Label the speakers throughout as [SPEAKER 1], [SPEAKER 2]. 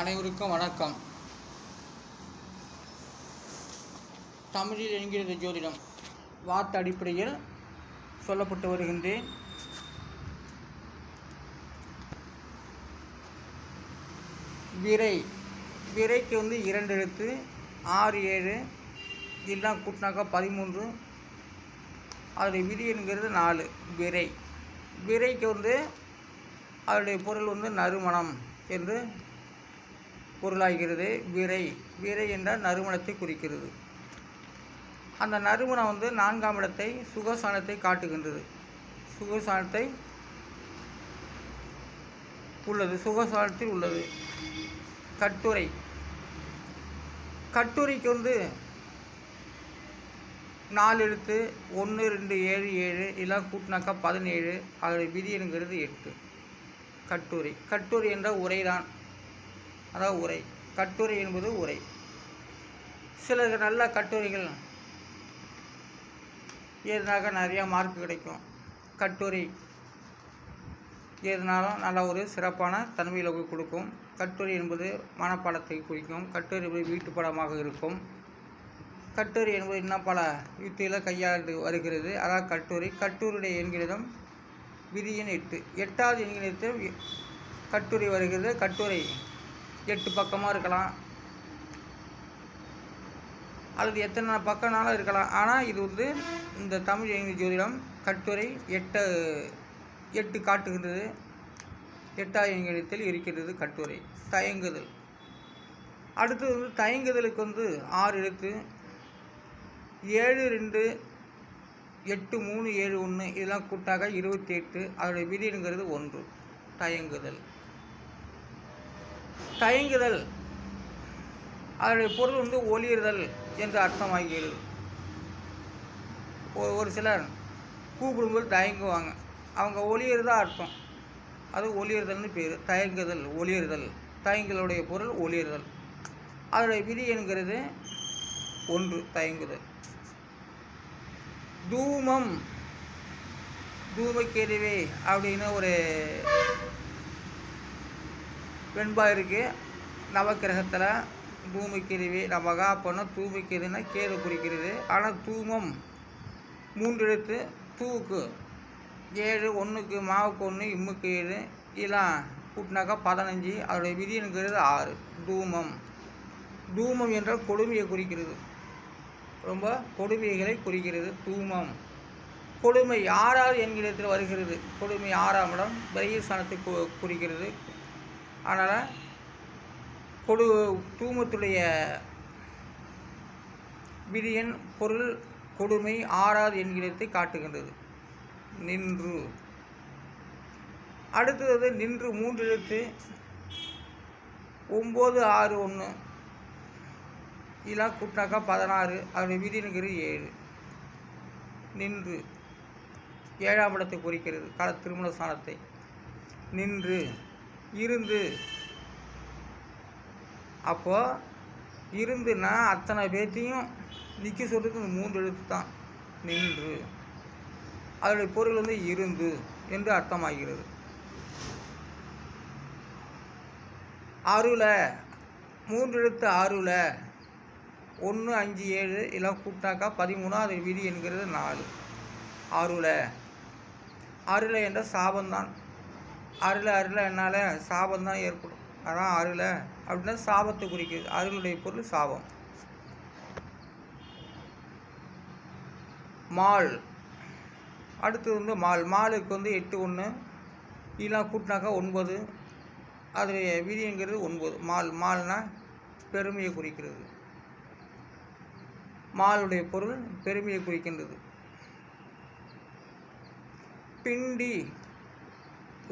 [SPEAKER 1] அனைவருக்கும் வணக்கம். தமிழில் என்கிறது ஜோதிடம். வார்த்தை அடிப்படையில் சொல்லப்பட்டு வருகின்றேன். விரை விரைக்கு வந்து இரண்டு எழுத்து ஆறு ஏழு இதெல்லாம் கூட்டினாக்கா பதிமூன்று அதோடைய விதி என்கிறது நாலு விரை. விரைக்கு வந்து அதனுடைய பொருள் வந்து நறுமணம் என்று பொருளாகிறது. விரை. விரை என்றால் நறுமணத்தை குறிக்கிறது. அந்த நறுமணம் வந்து நான்காம் இடத்தை சுகசானத்தை காட்டுகின்றது. சுகசானத்தை உள்ளது. சுகசானத்தில் உள்ளது. கட்டுரை. கட்டுரைக்கு வந்து நாலு எழுத்து ஒன்று ரெண்டு ஏழு ஏழு இதெல்லாம் கூட்டினாக்கா பதினேழு அதோடைய விதிங்கிறது எட்டு. கட்டுரை. கட்டுரை என்ற உரைதான். அதாவது உரை. கட்டுரை என்பது உரை. சிலருக்கு நல்ல கட்டுரைகள். எழுதினாக்கா நிறையா மார்க் கிடைக்கும். கட்டுரை. எழுதினாலும் நல்ல ஒரு சிறப்பான தன்மையில் போய் கொடுக்கும். கட்டுரை என்பது மனப்பாடத்தை குறிக்கும். கட்டுரை என்பது வீட்டு படமாக இருக்கும். கட்டுரை என்பது இன்னும் பல யுத்தியில் கையாண்டு வருகிறது. அதாவது கட்டுரை. கட்டுரையுடைய எண்கிடம் விதியின் எட்டு. எட்டாவது எண்கிணத்தில் கட்டுரை வருகிறது. கட்டுரை. எட்டு பக்கமாக இருக்கலாம். அல்லது எத்தனை பக்கம்னாலும் இருக்கலாம். ஆனால் இது வந்து இந்த தமிழ் எண்கிற ஜோதிடம் கட்டுரை எட்டு எட்டு காட்டுகின்றது. எட்டாவது எண்கிணத்தில் இருக்கிறது கட்டுரை. தயங்குதல். அடுத்தது வந்து தயங்குதலுக்கு வந்து ஆறு எழுத்து. ஏழு ரெண்டு எட்டு மூணு ஏழு ஒன்று இதெல்லாம் கூட்டாக இருபத்தி எட்டு. அதோடைய விதிங்கிறது ஒன்று. தயங்குதல். தயங்குதல். அதனுடைய பொருள் வந்து ஒளியுறுதல் என்று அர்த்தமாகிறது ஒ- ஒரு சிலர் கூப்பிடும்போது தயங்குவாங்க. அவங்க ஒளியுறதா அர்த்தம். அது ஒளியுறுதல்னு பேர். தயங்குதல் ஒளியுறுதல். தயங்குதலுடைய பொருள் ஒளியுறுதல். அதனுடைய விதி என்கிறது ஒன்று தயங்குதல். தூமம். தூமக்கெருவே அப்படின்னு ஒரு வெண்பாயிருக்கு. இருக்குது நவக்கிரகத்தில் தூமிக்கிருவி நமகா பண்ண தூமக்கெருன்னா கேது குறிக்கிறது. ஆனால் தூமம் மூன்று எழுத்து தூவுக்கு ஏழு ஒன்றுக்கு மாவுக்கு ஒன்று இம்முக்கு ஏழு இதெல்லாம் கூட்டினாக்கா பதினஞ்சு அதோடைய விதிங்கிறது ஆறு. தூமம். தூமம் என்றால் கொடுமையை குறிக்கிறது. ரொம்ப கொடுமைகளை குறிக்கிறது. தூமம். கொடுமை ஆறாவது என்கிறத்தில் வருகிறது? கொடுமை ஆறாம் இடம் விரையஸ்தானத்தை குறிக்கிறது. அதனால் கொடு தூமத்துடைய விதியின் பொருள் கொடுமை ஆறாது என்கிறத்தை காட்டுகின்றது. நின்று. அடுத்தது நின்று மூன்று எழுத்து. ஒம்பது ஆறு ஒன்று. இதெல்லாம் கூட்டினாக்கா பதினாறு. அதனுடைய விதிங்கிறது ஏழு. நின்று. ஏழாம் இடத்தை குறிக்கிறது. கால திருமண ஸ்தானத்தை. நின்று. இருந்து. அப்போது இருந்துன்னா அத்தனை பேர்த்தையும் நிற்க சொல்கிறதுக்கு இந்த மூன்று எழுத்து தான் நின்று. அதனுடைய பொருள் வந்து இருந்து என்று அர்த்தமாகிறது. அருள. மூன்று எழுத்து அருள. ஒன்று அஞ்சு ஏழு எல்லாம் கூப்பிட்டாக்கா பதிமூணு அது விதி என்கிறது நாலு. அருள. அருளை என்ற சாபந்தான் அருள அருள என்னால் சாபம்தான் ஏற்படும். அதான் அருள அப்படின்னா சாபத்தை குறிக்கிறது அருளுடைய பொருள் சாபம். மால். அடுத்தது வந்து மால். மாலுக்கு வந்து எட்டு ஒன்று இதெல்லாம் கூட்டினாக்கா ஒன்பது. அதோடைய விதிங்கிறது ஒன்பது. மால். மால்னால் பெருமையை குறிக்கிறது. மாலுடைய பொருள் பெருமையை குறிக்கின்றது. பிண்டி.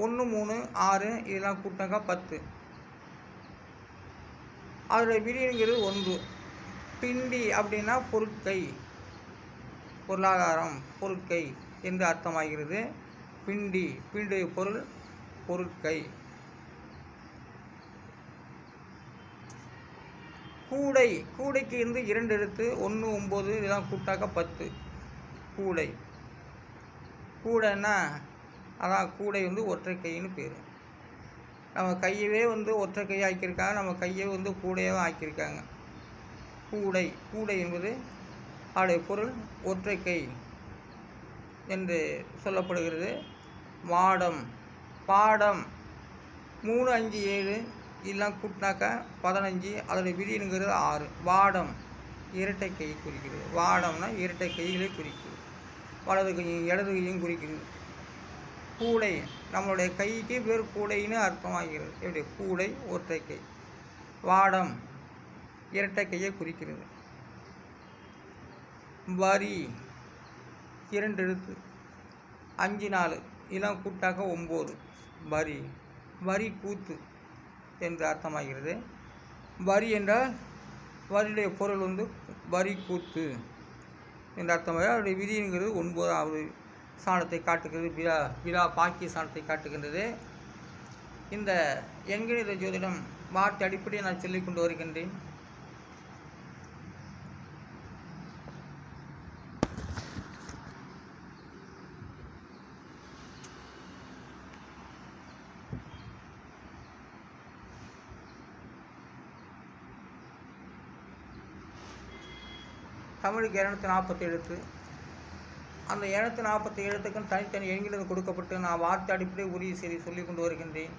[SPEAKER 1] ஒன்று மூணு ஆறு இதெல்லாம் கூட்டினாக்கா பத்து. அதில் விரிங்கிறது ஒன்று. பிண்டி அப்படின்னா பொருட்கை பொருளாதாரம் பொருட்கை என்று அர்த்தமாகிறது. பிண்டி பிண்டு பொருள் பொருட்கை. கூடை கூடைக்கு இருந்து இரண்டு எழுத்து ஒன்று ஒம்பது இதெல்லாம் கூட்டாக்க பத்து. கூடை. கூடைன்னா அதான் கூடை வந்து ஒற்றை கைன்னு பேர். நம்ம கையவே வந்து ஒற்றை கையை ஆக்கியிருக்காங்க நம்ம கையை வந்து கூடையாக ஆக்கியிருக்காங்க. கூடை கூடை என்பது அதோடைய பொருள் ஒற்றை கை என்று சொல்லப்படுகிறது. மாடம் பாடம் மூணு அஞ்சு ஏழு இதெல்லாம் கூட்டினாக்கா பதினஞ்சு அதோடைய விதிங்கிறது ஆறு. வாடம் இரட்டை கை குறிக்கிறது. வாடம்னா இரட்டை கைகளை குறிக்கிறது. வலது கையும் இடது கையும் குறிக்கிறது. கூடை. நம்மளுடைய கைக்கு பேர் கூடைன்னு அர்த்தமாகிறது. எப்படி கூடை ஒற்றை கை வாடம் இரட்டை கையை குறிக்கிறது. வரி இரண்டு எழுத்து. அஞ்சு நாலு. இதெல்லாம் கூட்டாக்க ஒம்பது. வரி. வரி கூத்து என்று அர்த்தமாகிறது. வரி என்றால் வரியுடைய பொருள் வந்து வரி கூத்து என்று அர்த்தமாக அவருடைய விதிங்கிறது ஒன்பதாவது சாணத்தை காட்டுகிறது விழா விழா பாக்கிய சாணத்தை காட்டுகின்றது. இந்த எங்கிணித ஜோதிடம் வார்த்தை அடிப்படையை நான் சொல்லிக் கொண்டு வருகின்றேன். தமிழுக்கு இரநூத்தி நாற்பத்தி எழுத்து. அந்த ஏழத்து நாற்பத்தி எழுத்துக்கும் தனித்தனி எண்கிறது கொடுக்கப்பட்டு நான் வார்த்தை அடிப்படை உரிய செய்தி சொல்லிக் கொண்டு வருகின்றேன்.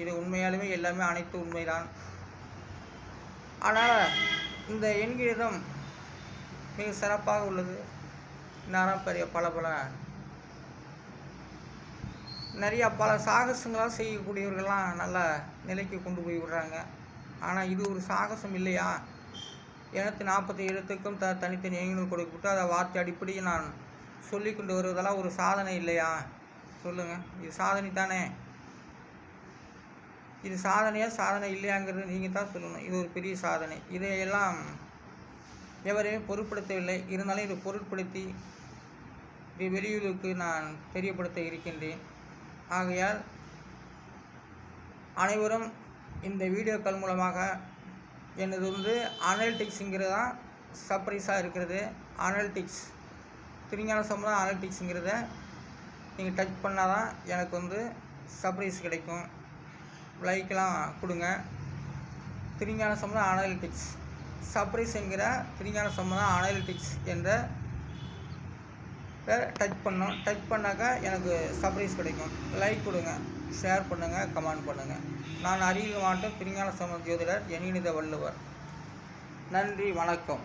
[SPEAKER 1] இது உண்மையாலுமே எல்லாமே அனைத்து உண்மைதான். ஆனால் இந்த எண்கிதம் மிக சிறப்பாக உள்ளது. நேரம் பெரிய பல பல நிறைய பல சாகசங்களாக செய்யக்கூடியவர்கள்லாம் நல்ல நிலைக்கு கொண்டு போய் விடுறாங்க. ஆனால் இது ஒரு சாகசம் இல்லையா? எனக்கு நாற்பத்தி எழுத்துக்கும் த தனித்தனி எண்கள் கொடுக்கப்பட்டு அதை வார்த்தை அடிப்படையில் நான் சொல்லி கொண்டு வருவதெல்லாம் ஒரு சாதனை இல்லையா? சொல்லுங்கள் இது சாதனை தானே? இது சாதனையா சாதனை இல்லையாங்கிறது நீங்கள் தான் சொல்லணும். இது ஒரு பெரிய சாதனை. இதையெல்லாம் எவரையும் பொருட்படுத்தவில்லை. இருந்தாலும் இதை பொருட்படுத்தி இது வெளியூருக்கு நான் தெரியப்படுத்த இருக்கின்றேன். ஆகையால் அனைவரும் இந்த வீடியோக்கள் மூலமாக எனது வந்து அனலிட்டிக்ஸுங்கிறது தான் சர்ப்ரைஸாக இருக்கிறது. அனலிட்டிக்ஸ் திருஞான சம்பளம் அனலிட்டிக்ஸுங்கிறத நீங்கள் டச் பண்ணால் தான் எனக்கு வந்து சர்ப்ரைஸ் கிடைக்கும். லைக்கெலாம் கொடுங்க. திருஞான சம்பளம் அனலிட்டிக்ஸ் சர்ப்ரைஸ் என்கிற திருஞான சம்பளம் அனலிட்டிக்ஸ் என்ற டச் பண்ணோம். டச் பண்ணாக்கா எனக்கு சர்ப்ரைஸ் கிடைக்கும். லைக் கொடுங்க. ஷேர் பண்ணுங்கள் கமெண்ட் பண்ணுங்கள் நான் அறிவியல் மாவட்டம் திருஞான சம்பள ஜோதிடர் எண்ணித வள்ளுவர். நன்றி. வணக்கம்.